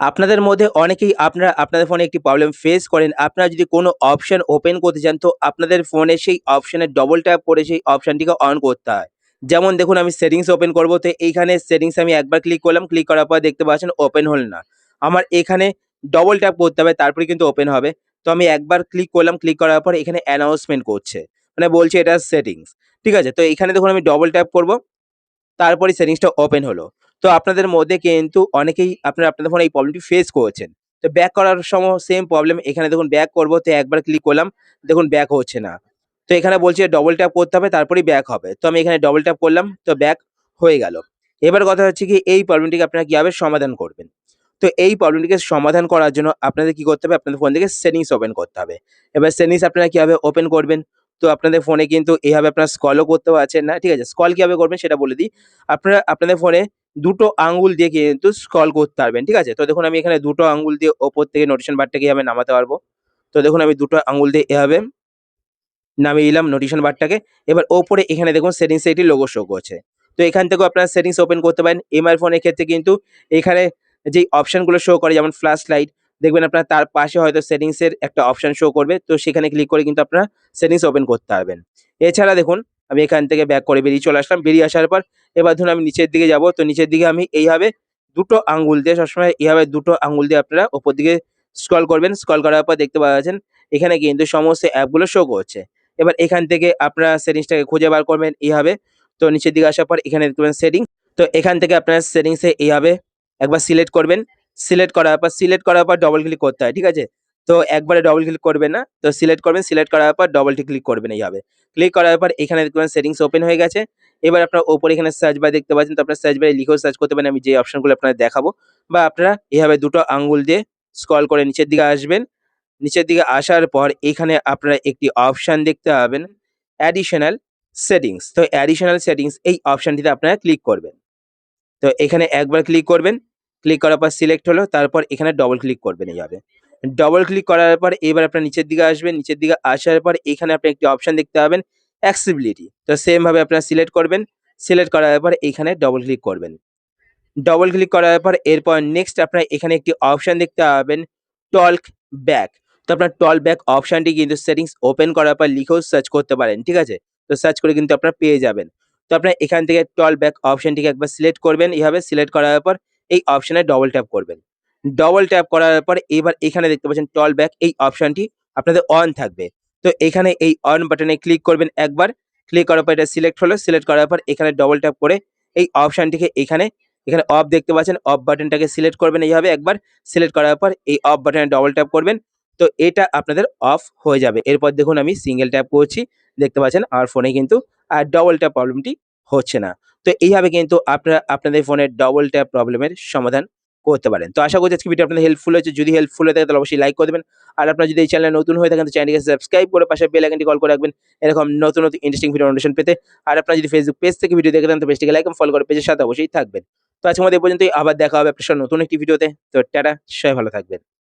আপনাদের মধ্যে অনেকেই আপনারা, আপনাদের ফোনে একটি প্রবলেম ফেস করেন। আপনারা যদি কোনো অপশন ওপেন করতে চান, তো আপনাদের ফোনে সেই অপশনে ডবল ট্যাপ করে সেই অপশনটিকে অন করতে হয়। যেমন দেখুন, আমি সেটিংস ওপেন করব, তো এইখানে সেটিংস আমি একবার ক্লিক করলাম। ক্লিক করার পর দেখতে পাচ্ছেন ওপেন হল না। আমার এখানে ডবল ট্যাপ করতে হবে, তারপরে কিন্তু ওপেন হবে। তো আমি একবার ক্লিক করলাম। ক্লিক করার পর এখানে অ্যানাউন্সমেন্ট করছে। মানে বলছে এটা সেটিংস। ঠিক আছে? তো এখানে দেখুন, আমি ডবল ট্যাপ করব। তারপরে সেটিংসটা ওপেন হলো। তো আপনাদের মধ্যে কিন্তু অনেকেই আপনারা আপনাদের ফোনে এই প্রবলেমটি ফেস করেছেন। তো ব্যাক করার সময় সেম প্রবলেম এখানে দেখুন ব্যাক করব, তো একবার ক্লিক করলাম। দেখুন ব্যাক হচ্ছে না। তো এখানে বলছে ডবল ট্যাপ করতে হবে, তারপরেই ব্যাক হবে। তো আমি এখানে ডবল ট্যাপ করলাম, তো ব্যাক হয়ে গেল। এবার কথা হচ্ছে কি, এই প্রবলেমটিকে আপনারা কীভাবে সমাধান করবেন? তো এই প্রবলেমটিকে সমাধান করার জন্য আপনাদের কি করতে হবে? আপনাদের ফোন থেকে সেটিংস ওপেন করতে হবে। এবার সেটিংস আপনারা কীভাবে ওপেন করবেন? তো আপনাদের ফোনে কিন্তু এভাবে আপনারা স্ক্রলও করতে পারছেন না। ঠিক আছে? স্কল কীভাবে করবেন সেটা বলে দিই। আপনারা, আপনাদের ফোনে দুটো আঙ্গুল দিয়ে কিন্তু স্ক্রল করতে পারবেন। ঠিক আছে? তো দেখুন আমি এখানে দুটো আঙ্গুল দিয়ে ওপর থেকে নোটিশন বারটাকে এভাবে নামাতে পারব। তো দেখুন আমি দুটো আঙ্গুল দিয়ে এভাবে নামিয়ে দিলাম নোটিশন বারটাকে। এবার ওপরে এখানে দেখুন সেটিংস এ একটি লোগো শো করছে। তো এখান থেকেও আপনারা সেটিংস ওপেন করতে পারেন। এমআই ফোনের ক্ষেত্রে কিন্তু এখানে যেই অপশনগুলো শো করে, যেমন ফ্ল্যাশ লাইট দেখবেন আপনারা তার পাশে হয়তো সেটিংসের একটা অপশন শো করবে। তো সেখানে ক্লিক করে কিন্তু আপনারা সেটিংস ওপেন করতে পারবেন। এছাড়া দেখুন আমি এখান থেকে ব্যাক করে বেরিয়ে চলে আসলাম। বেরিয়ে আসার পর এবার ধরুন আমি নিচের দিকে যাব। তো নিচের দিকে আমি এইভাবে দুটো আঙ্গুল দিয়ে সবসময় এইভাবে দুটো আঙ্গুল দিয়ে আপনারা ওপর দিকে স্ক্রল করবেন। স্ক্রল করার পর দেখতে পাচ্ছেন এখানে কিন্তু সমস্ত অ্যাপগুলো শো করছে। এবার এখান থেকে আপনারা সেটিংসটাকে খুঁজে বার করবেন এইভাবে। তো নিচের দিকে আসার পর এখানে দেখতে পাবেন সেটিংস। তো এখান থেকে আপনারা সেটিংস এইভাবে একবার সিলেক্ট করবেন। সিলেক্ট করার পর সিলেক্ট করার পর ডবল ক্লিক করতে হয়। ঠিক আছে? তো একবারে ডবল ক্লিক করবেন না। তো সিলেক্ট করবেন। সিলেক্ট করার পর ডবল টি ক্লিক করবেন এইভাবে। ক্লিক করার পর এখানে দেখতে পাবেন সেটিংস ওপেন হয়ে গেছে। এবার আপনারা ওপরে এখানে সার্চ বার দেখতে পাচ্ছেন। তো আপনারা সার্চ বারে লিখেও সার্চ করতে পারেন। আমি যে অপশনগুলো আপনাদের দেখাবো। বা আপনারা এভাবে দুটো আঙ্গুল দিয়ে স্ক্রল করে নিচের দিকে আসবেন। নিচের দিকে আসার পর এখানে আপনারা একটি অপশন দেখতে পাবেন অ্যাডিশনাল সেটিংস। তো অ্যাডিশনাল সেটিংস এই অপশনটিতে আপনারা ক্লিক করবেন। তো এখানে একবার ক্লিক করবেন। ক্লিক করার পর সিলেক্ট হলো। তারপর এখানে ডবল ক্লিক করবেন এইভাবে। ডবল ক্লিক করার পর এবার আপনার নিচের দিকে আসবেন। নিচের দিকে আসার পর এখানে আপনি একটি অপশন দেখতে পাবেন অ্যাক্সেসিবিলিটি। তো সেম ভাবে আপনারা সিলেক্ট করবেন। সিলেক্ট করার পর এখানে ডবল ক্লিক করবেন। ডবল ক্লিক করার পর এরপর নেক্সট আপনারা এখানে একটি অপশন দেখতে পাবেন টল্ক ব্যাক। তো আপনার টল ব্যাক অপশনটি কিন্তু সেটিংস ওপেন করার পর লিখেও সার্চ করতে পারেন। ঠিক আছে? তো সার্চ করে কিন্তু আপনারা পেয়ে যাবেন। তো আপনার এখান থেকে টল ব্যাক অপশনটিকে একবার সিলেক্ট করবেন। এইভাবে সিলেক্ট করার পর এই অপশনে ডবল ট্যাপ করবেন। ডবল ট্যাপ করার পর এবার এখানে দেখতে পাচ্ছেন টল ব্যাক এই অপশনটি আপনাদের অন থাকবে। তো এখানে এই অন বাটনে ক্লিক করবেন একবার। ক্লিক করার পর এটা সিলেক্ট হলো। সিলেক্ট করার পর এখানে ডবল ট্যাপ করে এই অপশনটিকে এখানে, এখানে অফ দেখতে পাচ্ছেন অফ বাটনটাকে সিলেক্ট করবেন এইভাবে একবার। সিলেক্ট করার পর এই অফ বাটনে ডবল ট্যাপ করবেন। তো এটা আপনাদের অফ হয়ে যাবে। এরপর দেখুন আমি সিঙ্গেল ট্যাপ করছি। দেখতে পাচ্ছেন আমার ফোনে কিন্তু আর ডবল ট্যাপ প্রবলেমটি হচ্ছে না। তো এইভাবে কিন্তু আপনারা আপনাদের ফোনের ডবল ট্যাপ প্রবলেমের সমাধান করতে পারেন। তো আশা করছি আজকে ভিডিও আপনাদের হেল্পফুল হয়েছে। যদি হেল্পফুল হয়ে থাকে তাহলে অবশ্যই লাইক করে দেবেন। আর আপনার যদি এই চ্যানেলে নতুন হয়ে থাকেন তো চ্যানেলটিকে সাবস্ক্রাইব করে পাশে বেল আইকনটি কল করে রাখবেন। এরকম নতুন, নতুন ইন্টারেস্টিং ভিডিও নোটিফিকেশন পেতে। আর আপনার যদি ফেসবুক পেজ থেকে ভিডিও দেখে থাকেন তো পেজটিকে লাইক এবং ফলো করে পেজের সাথে অবশ্যই থাকবেন। তো আজকের মধ্যে পর্যন্তই আবার দেখা হবে আপনার নতুন একটি ভিডিওতে। তো টাটা সবাই ভালো থাকবেন।